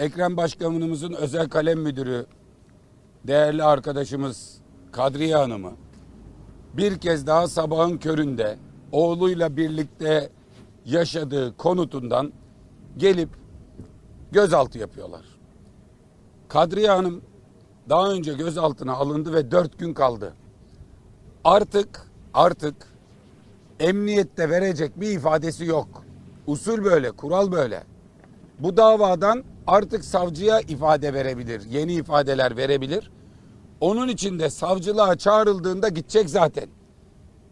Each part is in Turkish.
Ekrem Başkanımızın özel kalem müdürü değerli arkadaşımız Kadriye Hanım'ı bir kez daha sabahın köründe oğluyla birlikte yaşadığı konutundan gelip gözaltı yapıyorlar. Kadriye Hanım daha önce gözaltına alındı ve dört gün kaldı. Artık artık emniyette verecek bir ifadesi yok. Usul böyle, kural böyle. Bu davadan artık savcıya ifade verebilir, yeni ifadeler verebilir. Onun için de savcılığa çağrıldığında gidecek zaten.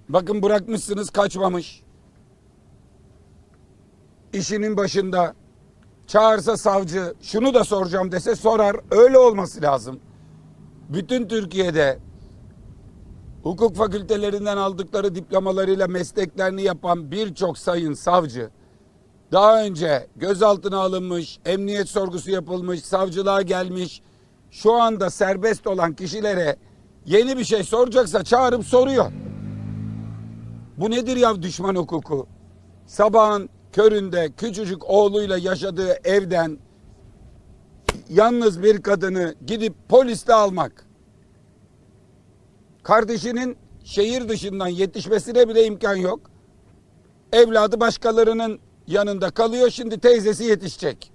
Bakın bırakmışsınız kaçmamış. İşinin başında çağırsa savcı şunu da soracağım dese sorar. Öyle olması lazım. Bütün Türkiye'de hukuk fakültelerinden aldıkları diplomalarıyla mesleklerini yapan birçok sayın savcı daha önce gözaltına alınmış, emniyet sorgusu yapılmış, savcılığa gelmiş, şu anda serbest olan kişilere yeni bir şey soracaksa çağırıp soruyor. Bu nedir ya düşman hukuku? Sabahın köründe küçücük oğluyla yaşadığı evden yalnız bir kadını gidip polisle almak. Kardeşinin şehir dışından yetişmesine bile imkan yok. Evladı başkalarının yanında kalıyor. Şimdi teyzesi yetişecek.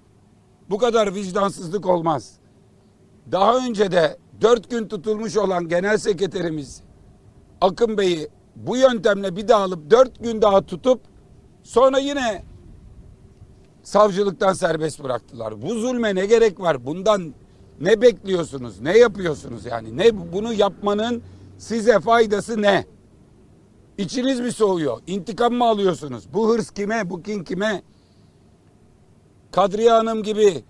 Bu kadar vicdansızlık olmaz. Daha önce de dört gün tutulmuş olan genel sekreterimiz Akın Bey'i bu yöntemle bir daha alıp dört gün daha tutup sonra yine savcılıktan serbest bıraktılar. Bu zulme ne gerek var? Bundan ne bekliyorsunuz? Ne yapıyorsunuz yani? Ne bunu yapmanın size faydası ne? İçiniz mi soğuyor? İntikam mı alıyorsunuz? Bu hırs kime? Bu kin kime? Kadriye Hanım gibi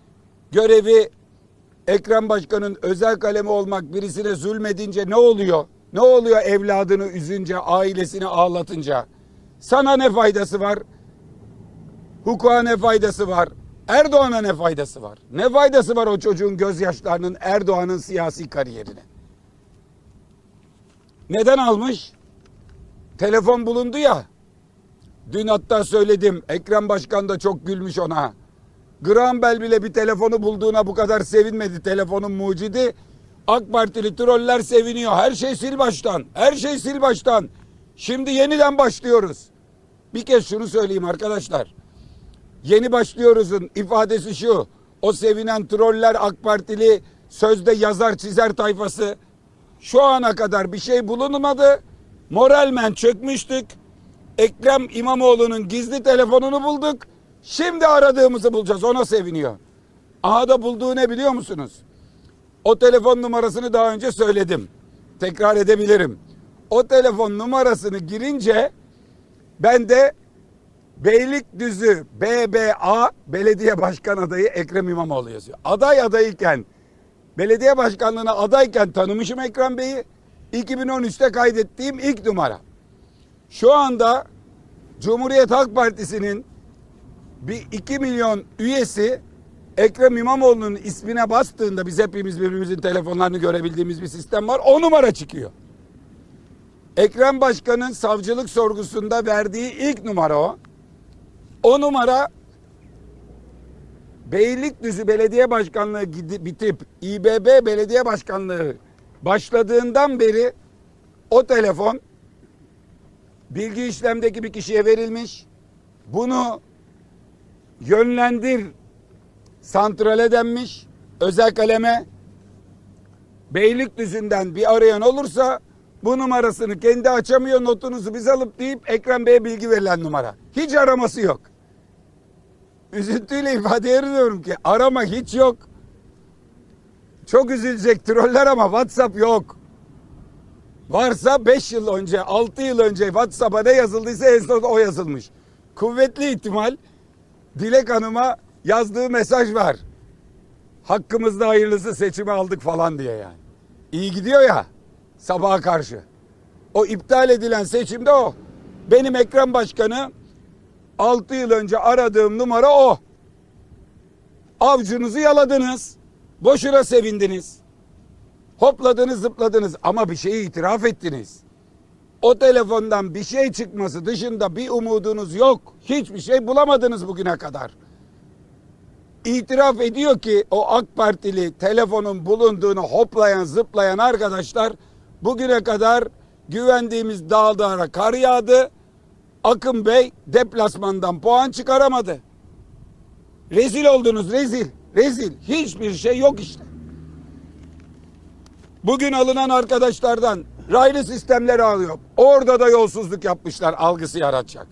görevi Ekrem Başkan'ın özel kalemi olmak birisine zulmedince ne oluyor? Ne oluyor evladını üzünce, ailesini ağlatınca? Sana ne faydası var? Hukuka ne faydası var? Erdoğan'a ne faydası var? Ne faydası var o çocuğun gözyaşlarının Erdoğan'ın siyasi kariyerine? Neden almış? Telefon bulundu ya. Dün hatta söyledim. Ekrem Başkan da çok gülmüş ona. Graham Bell bile bir telefonu bulduğuna bu kadar sevinmedi. Telefonun mucidi. AK Partili troller seviniyor. Her şey sil baştan. Her şey sil baştan. Şimdi yeniden başlıyoruz. Bir kez şunu söyleyeyim arkadaşlar. Yeni başlıyoruzun ifadesi şu. O sevinen troller AK Partili sözde yazar çizer tayfası şu ana kadar bir şey bulunmadı. Moralmen çökmüştük. Ekrem İmamoğlu'nun gizli telefonunu bulduk. Şimdi aradığımızı bulacağız. Ona seviniyor. Aha da bulduğu ne biliyor musunuz? O telefon numarasını daha önce söyledim. Tekrar edebilirim. O telefon numarasını girince ben de Beylikdüzü BBA belediye başkan adayı Ekrem İmamoğlu yazıyor. Aday adayken belediye başkanlığına adayken tanımışım Ekrem Bey'i. 2013'te kaydettiğim ilk numara. Şu anda Cumhuriyet Halk Partisi'nin bir 2 milyon üyesi Ekrem İmamoğlu'nun ismine bastığında biz hepimiz birbirimizin telefonlarını görebildiğimiz bir sistem var. O numara çıkıyor. Ekrem Başkan'ın savcılık sorgusunda verdiği ilk numara o. O numara Beylikdüzü Belediye Başkanlığı bitip İBB Belediye Başkanlığı başladığından beri o telefon bilgi işlemdeki bir kişiye verilmiş. Bunu yönlendir santrale denmiş özel kaleme Beylikdüzü'nden bir arayan olursa bu numarasını kendi açamıyor notunuzu biz alıp deyip Ekrem Bey'e bilgi verilen numara. Hiç araması yok. Üzüntüyle ifade ediyorum ki arama hiç yok. Çok üzülecek troller ama WhatsApp yok. Varsa 5 yıl önce, 6 yıl önce WhatsApp'a ne yazıldıysa son o yazılmış. Kuvvetli ihtimal Dilek Hanım'a yazdığı mesaj var. Hakkımızda hayırlısı seçimi aldık falan diye yani. İyi gidiyor ya sabaha karşı. O iptal edilen seçimde o. Benim Ekrem Başkanı 6 yıl önce aradığım numara o. Avcunuzu yaladınız. Boşuna sevindiniz. Hopladınız zıpladınız ama bir şeyi itiraf ettiniz. O telefondan bir şey çıkması dışında bir umudunuz yok. Hiçbir şey bulamadınız bugüne kadar. itiraf ediyor ki o AK Partili telefonun bulunduğunu hoplayan zıplayan arkadaşlar bugüne kadar güvendiğimiz dağlara kar yağdı. Akın Bey deplasmandan puan çıkaramadı. Rezil oldunuz rezil. Rezil. Hiçbir şey yok işte. Bugün alınan arkadaşlardan raylı sistemleri alıyor. Orada da yolsuzluk yapmışlar algısı yaratacak.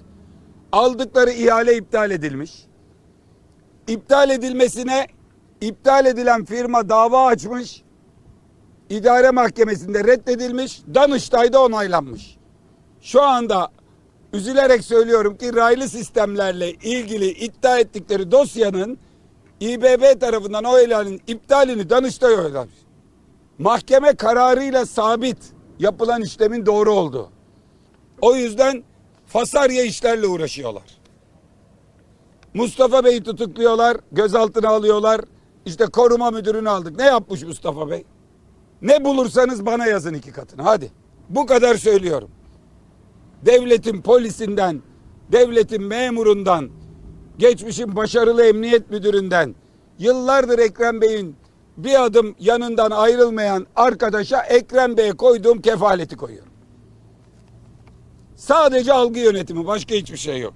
Aldıkları ihale iptal edilmiş. İptal edilmesine iptal edilen firma dava açmış. İdare mahkemesinde reddedilmiş. Danıştay'da onaylanmış. Şu anda üzülerek söylüyorum ki raylı sistemlerle ilgili iddia ettikleri dosyanın İBB tarafından o ilanın iptalini Danıştay oylamış. Mahkeme kararıyla sabit yapılan işlemin doğru olduğu. O yüzden fasarya işlerle uğraşıyorlar. Mustafa Bey'i tutukluyorlar, gözaltına alıyorlar. İşte koruma müdürünü aldık. Ne yapmış Mustafa Bey? Ne bulursanız bana yazın iki katını. Hadi. Bu kadar söylüyorum. Devletin polisinden, devletin memurundan, geçmişin başarılı emniyet müdüründen, yıllardır Ekrem Bey'in bir adım yanından ayrılmayan arkadaşa Ekrem Bey'e koyduğum kefaleti koyuyorum. Sadece algı yönetimi, başka hiçbir şey yok.